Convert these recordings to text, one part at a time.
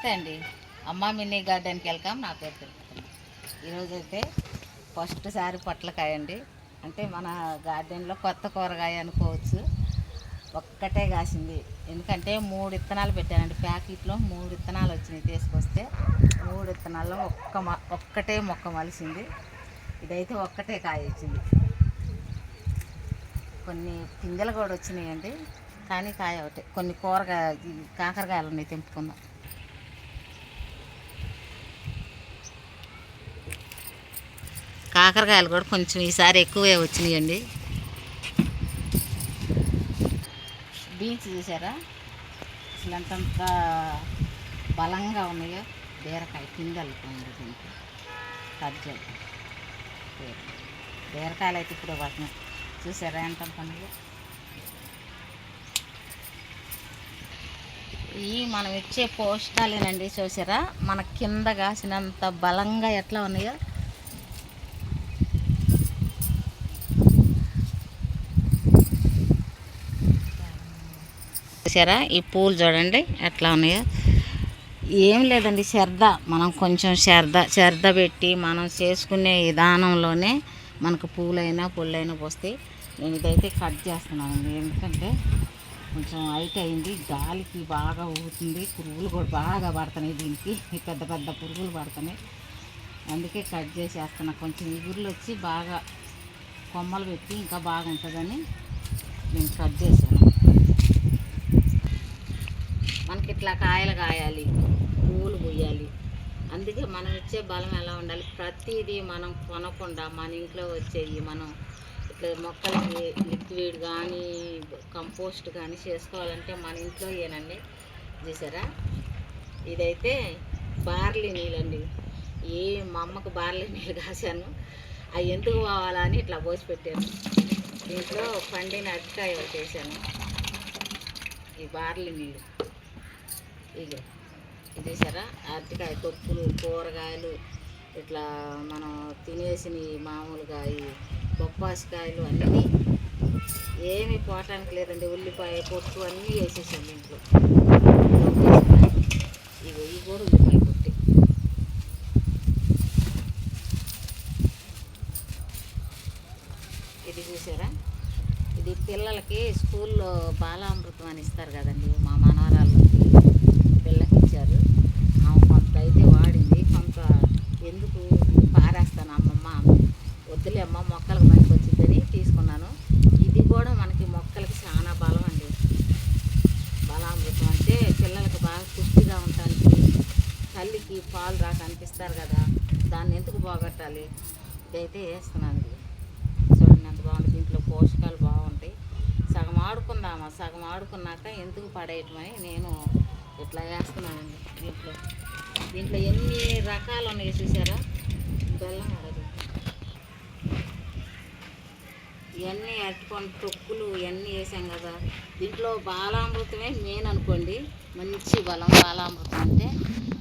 నమస్తే అండి. అమ్మ మినీ గార్డెన్కి వెళ్తాం నా పేరు తిరుపతి. ఈరోజు అయితే ఫస్ట్ సారి పొట్లకాయ అండి. అంటే మన గార్డెన్లో కొత్త కూరగాయ అనుకోవచ్చు. ఒక్కటే కాసింది. ఎందుకంటే మూడు విత్తనాలు పెట్టానండి. ప్యాకెట్లో మూడు విత్తనాలు వచ్చినాయి తీసుకొస్తే మూడు విత్తనాల్లో ఒక్క ఒక్కటే మొక్క మలిసింది. ఇదైతే ఒక్కటే కాయ వచ్చింది. కొన్ని పింజలు కూడా వచ్చినాయండి. కానీ కాయ ఒకటే. కొన్ని కూరగాయ కాకరకాయలు ఉన్నాయి తెంపుకుందాం. కాకరకాయలు కూడా కొంచెం ఈసారి ఎక్కువే వచ్చినాయండి. బీన్స్ చూసారా? అసలు ఎంతంత బలంగా ఉన్నాయో? బీరకాయ పిందెలు దీనికి బీరకాయలు అయితే ఇప్పుడు పడుతున్నాయి చూసారా ఎంత ఉన్నాయో ఈ మనం ఇచ్చే పోషకాలేనండి చూసారా? మన కింద కాసినంత బలంగా ఎట్లా ఉన్నాయో? చూసారా? ఈ పూలు చూడండి ఎట్లా ఉన్నాయో. ఏం లేదండి శ్రద్ధ. మనం కొంచెం శ్రద్ధ శ్రద్ధ పెట్టి మనం చేసుకునే విధానంలోనే మనకు పూలైనా పుల్లైనా పోస్తాయి నేను ఇదైతే కట్ చేస్తున్నానండి. ఎందుకంటే కొంచెం హైట్ అయింది గాలికి బాగా ఊగుతుంది. పురుగులు కూడా బాగా పడుతున్నాయి దీనికి. పెద్ద పెద్ద పురుగులు పడుతున్నాయి. అందుకే కట్ చేసేస్తున్నా. కొంచెం ఇగురులు వచ్చి బాగా కొమ్మలు పెట్టి ఇంకా బాగుంటుందని నేను కట్ చేశాను. మనకి ఇట్లా కాయలు కాయాలి పువ్వులు పూయాలి. అందుకే మనం ఇచ్చే బలం ఎలా ఉండాలి? ప్రతిదీ మనం కొనకుండా మన ఇంట్లో వచ్చేవి మనం ఇట్లా మొక్కలకి లిక్విడ్ కానీ కంపోస్ట్ కానీ చేసుకోవాలంటే మన ఇంట్లో ఏనండి? చూసారా? ఇదైతే బార్లీ నీళ్ళండి. ఏ మా అమ్మకు బార్లీ నీళ్ళు కాశాను. అవి ఎందుకు పోవాలా అని ఇట్లా పోసి పెట్టాను. దీంట్లో పండిన అరటికాయ చేశాను వేసాను ఈ బార్లీ నీళ్ళు. ఇగో ఇది చూసారా అరటికాయ తొక్కులు కూరగాయలు ఇట్లా మనం తినేసిన మామూలుగా ఈ బొప్పాసికాయలు అన్నీ. ఏమి పోవటానికి లేదండి. ఉల్లిపాయ పొట్టు అన్నీ వేసేసాం ఇంట్లో. ఇగో ఈ కూడా ఉల్లిపాయ పొట్టి. ఇది చూసారా? ఇది పిల్లలకి స్కూల్లో బాలామృతం అని ఇస్తారు కదండి మా మనవరాలు పిల్లకి ఇచ్చారు ఆమె కొంత అయితే వాడింది కొంత ఎందుకు పారేస్తాను అమ్మమ్మ వద్దులే అమ్మ మొక్కలకు పనికి వచ్చిందని తీసుకున్నాను ఇది కూడా మనకి మొక్కలకి చాలా బలం అండి బలామృతం అంటే పిల్లలకు బాగా పుష్టిగా ఉండటానికి మనకి పాలు రాక అనిపిస్తారు కదా దాన్ని ఎందుకు పోగొట్టాలి? ఇదైతే వేస్తున్నాను చూడండి ఎంత బాగుంది. దీంట్లో పోషకాలు బాగుంటాయి. సగం ఆడుకుందామా? సగం ఆడుకున్నాక ఎందుకు పడేయటమని నేను ఇట్లా వేస్తున్నానండి దీంట్లో. దీంట్లో ఎన్ని రకాలు ఉన్నాయి చూసారా? బెల్లం అడగదు ఇవన్నీ అరటిపండు తొక్కులు ఇవన్నీ వేసాం కదా. దీంట్లో బాలామృతమే మెయిన్ అనుకోండి. మంచి బలం బాలామృతం అంటే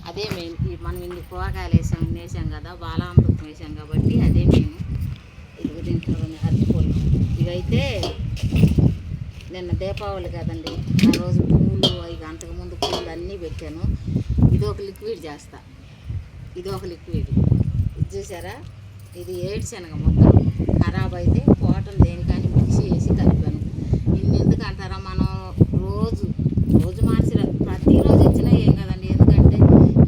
అదే మెయిన్ మనం ఇన్ని కూరగాయలు వేసాం ఇన్ని వేసాం కదా బాలామృతం వేసాం కాబట్టి అదే మెయిన్ ఇదిగో దీంట్లో ఉన్న అరటిపళ్ళు. ఇవైతే నిన్న దీపావళి కదండి ఆ రోజు పూలు ఇక అంతకుముందు పూలు అన్నీ పెట్టాను. ఇది ఒక లిక్విడ్ చేస్తా. ఇది ఒక లిక్విడ్. ఇది చూసారా? ఇది ఏడ్శనగ మొత్తం. ఖరాబ్ అయితే పోవటం దేనికని మిక్సీ వేసి కలిపాను. ఇన్ని ఎందుకు అంటారా మనం? రోజు రోజు మార్చి ప్రతిరోజు ఇచ్చినా ఏం కదండి ఎందుకంటే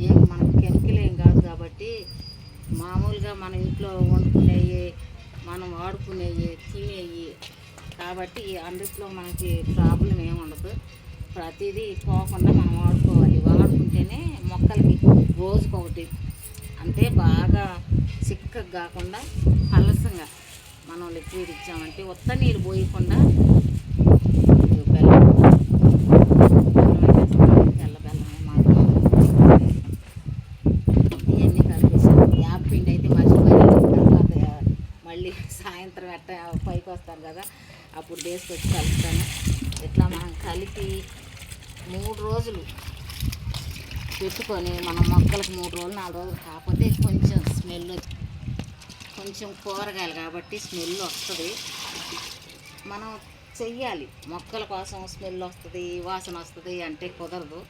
ఏం మనకు కెమికల్ ఏం కాదు కాబట్టి మామూలుగా మన ఇంట్లో వండుకునేవి మనం వాడుకునేవి తినేవి. కాబట్టి అన్నిట్లో మనకి ప్రాబ్లం ఏమి ఉండదు. ప్రతిదీ పోకుండా మనం వాడుకోవాలి. వాడుకుంటేనే మొక్కలకి రోజుకొకటి అంటే బాగా చిక్కగా కాకుండా పలసంగా మనం లిక్విడ్ ఇచ్చామంటే ఉత్త నీరు పోయకుండా ఇది బెల్లం బెల్లం వేసేస్తాను. తెల్ల బెల్లమే మాత్రం ఇవన్నీ కలిపేసాను యాప్ పిండి అయితే మర్చిపోయాను తర్వాత మళ్ళీ సాయంత్రం ఎట్ట పైకి వస్తారు కదా అప్పుడు వేసుకొచ్చి కలుపుతాను ఇట్లా మనం కలిపి మూడు రోజులు పెట్టుకొని మనం మొక్కలకు మూడు రోజులు నాలుగు రోజులు కాకపోతే కొంచెం స్మెల్ కొంచెం కూరగాయలు కాబట్టి స్మెల్ వస్తుంది. మనం చెయ్యాలి. మొక్కల కోసం స్మెల్ వస్తుంది వాసన వస్తుంది అంటే కుదరదు.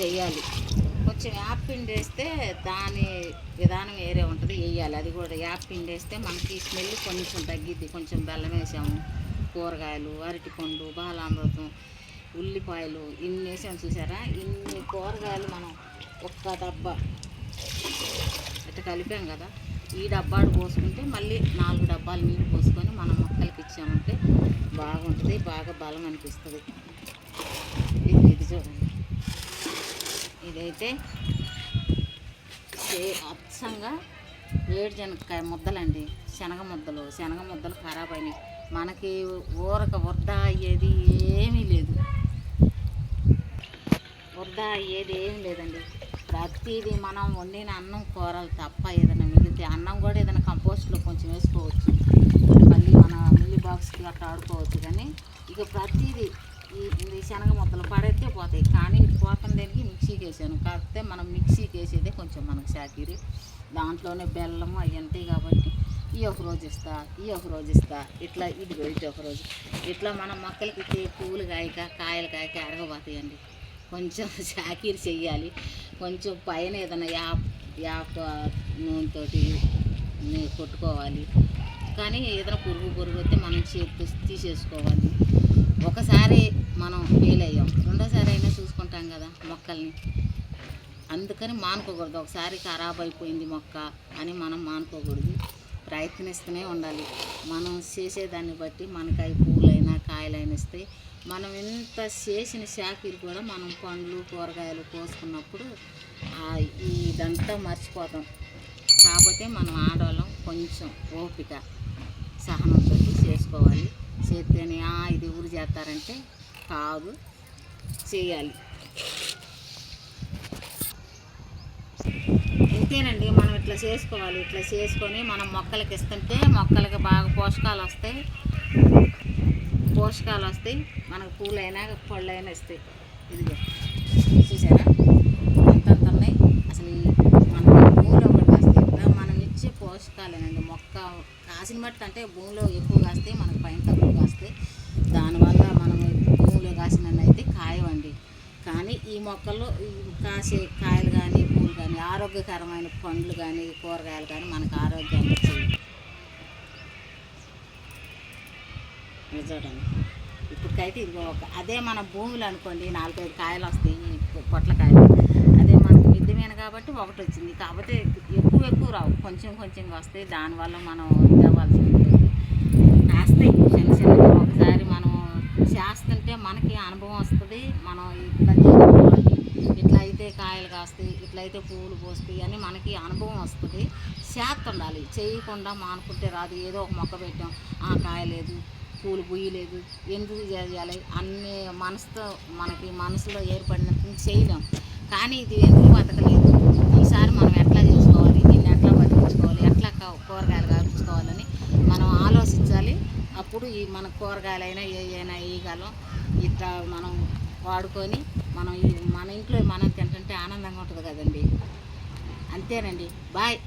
చెయ్యాలి. కొంచెం యాప్ పిండి వేస్తే దాని విధానం వేరే ఉంటుంది వేయాలి. అది కూడా యాప్ పిండి వేస్తే మనకి స్మెల్ కొంచెం తగ్గిద్ది. కొంచెం బెల్లం వేసాము కూరగాయలు అరటిపండు బాలామృతం ఉల్లిపాయలు ఇన్ని వేసాము చూసారా? ఇన్ని కూరగాయలు మనం ఒక్క డబ్బా ఇట్లా కలిపాం కదా. ఈ డబ్బాడు పోసుకుంటే మళ్ళీ నాలుగు డబ్బాలు నీళ్ళు పోసుకొని మనం మొక్కలకి ఇచ్చామంటే బాగుంటుంది బాగా బలం అనిపిస్తుంది. ఇది ఇది చూడండి. ఇదైతే సే అచ్చంగా వేడిశనగకాయ ముద్దలండి. శనగ ముద్దలు. శనగ ముద్దలు ఖరాబ్ అయినాయి. మనకి ఊరక వృధ అయ్యేది ఏమీ లేదు. వృధ అయ్యేది ఏమీ లేదండి. ప్రతిదీ మనం వండిన అన్నం కూరలు తప్ప ఏదైనా మిగిలితే అన్నం కూడా ఏదైనా కంపోస్ట్లో కొంచెం వేసుకోవచ్చు. మళ్ళీ మన మిల్లీ బాక్స్కి అట్లా ఆడుకోవచ్చు కానీ ఇక ప్రతిదీ ఈ శనగ ముద్దలు పడైతే పోతాయి. కానీ పోతం దేనికి మిక్సీకి వేసాను కాకపోతే మనం మిక్సీకి వేసేదే కొంచెం మనకు షాకీరి దాంట్లోనే బెల్లము అవి ఉంటాయి కాబట్టి ఈ ఒక రోజు ఇస్తా ఈ ఒక రోజు ఇస్తా. ఇట్లా ఇది ఇటు ఒక రోజు. ఇట్లా మనం మొక్కలకి పువ్వులు కాయక కాయలు కాయక అరగబోతాయండి. కొంచెం షాకీరి చెయ్యాలి. కొంచెం పైన ఏదైనా యాప్ యాప్ నూనెతోటి కొట్టుకోవాలి. కానీ ఏదైనా పురుగు పురుగు వస్తే మనం చేతి తీసేసుకోవాలి. ఒకసారి రెండోసారి అయినా చూసుకుంటాం కదా మొక్కల్ని. అందుకని మానుకోకూడదు. ఒకసారి ఖరాబ్ అయిపోయింది మొక్క అని మనం మానుకోకూడదు. ప్రయత్నిస్తూనే ఉండాలి. మనం చేసేదాన్ని బట్టి మనకి అవి పూలైనా కాయలైనా ఇస్తాయి మనం ఎంత చేసిన శాఖలు కూడా మనం పండ్లు కూరగాయలు కోసుకున్నప్పుడు ఇదంతా మర్చిపోతాం. కాకపోతే మనం ఆడవాళ్ళం కొంచెం ఓపిక సహనంతో చేసుకోవాలి. చేస్తేనే "ఆ, ఇది ఊరు చేస్తారంటే కాదు చేయాలి. ఇంతేనండి మనం ఇట్లా చేసుకోవాలి. ఇట్లా చేసుకొని మనం మొక్కలకి ఇస్తుంటే మొక్కలకి బాగా పోషకాలు వస్తాయి. పోషకాలు వస్తాయి. మనకు పూలైనా పళ్ళైనా ఇస్తాయి. ఇదిగో చూసారా? అంతంత ఉన్నాయి. అసలు ఈ మనకి భూమిలో ఒకటి కాస్తాయి. ఇట్లా మనం ఇచ్చే పోషకాలేనండి. మొక్క కాసిన బట్టి అంటే భూమిలో ఎక్కువ కాస్తాయి మనకు పైన తక్కువ కాస్తాయి దానివల్ల మనం భూమిలో కాసిన అయితే కాయవండి కానీ ఈ మొక్కలు కాసే కాయలు కానీ పూలు కానీ ఆరోగ్యకరమైన పండ్లు కానీ కూరగాయలు కానీ మనకు ఆరోగ్యాన్ని చూడండి. ఇప్పటికైతే ఇది ఒక అదే మన భూమిలో అనుకోండి నాలుగైదు కాయలు వస్తాయి పొట్లకాయలు అదే మనకు మిద్దమైన కాబట్టి ఒకటి వచ్చింది. కాకపోతే ఎక్కువ ఎక్కువ రావు. కొంచెం కొంచెం వస్తాయి. దానివల్ల మనం ఇవ్వాల్సి ఉంటుంది కాస్తాయి. చిన్న చిన్నగా ఒకసారి మనం చేస్తుంటే మనకి అనుభవం వస్తుంది. మనం ఇట్లా ఇట్లా అయితే కాయలు కాస్తాయి ఇట్లా అయితే పువ్వులు పోస్తాయి అని మనకి అనుభవం వస్తుంది. చేస్తుండాలి చేయకుండా మానుకుంటే రాదు. ఏదో ఒక మొక్క పెట్టాం ఆ కాయలేదు పూలు పూయలేదు ఎందుకు చేయాలి? అన్ని మనసుతో మనకి మనసులో ఏర్పడినట్టు చేయలేం. కానీ ఇది ఎందుకు బతకలేదు? ఈసారి మనం ఎట్లా చేసుకోవాలి? దీన్ని ఎట్లా బతికించుకోవాలి? ఎట్లా కా- కూరగాయలు కాపించుకోవాలని మనం ఆలోచించాలి. అప్పుడు ఈ మన కూరగాయలైనా ఏ అయినా వేయగలం. ఇట్లా మనం వాడుకొని మనం మన ఇంట్లో మనం తింటుంటే ఆనందంగా ఉంటుంది కదండి. అంతేనండి. బాయ్.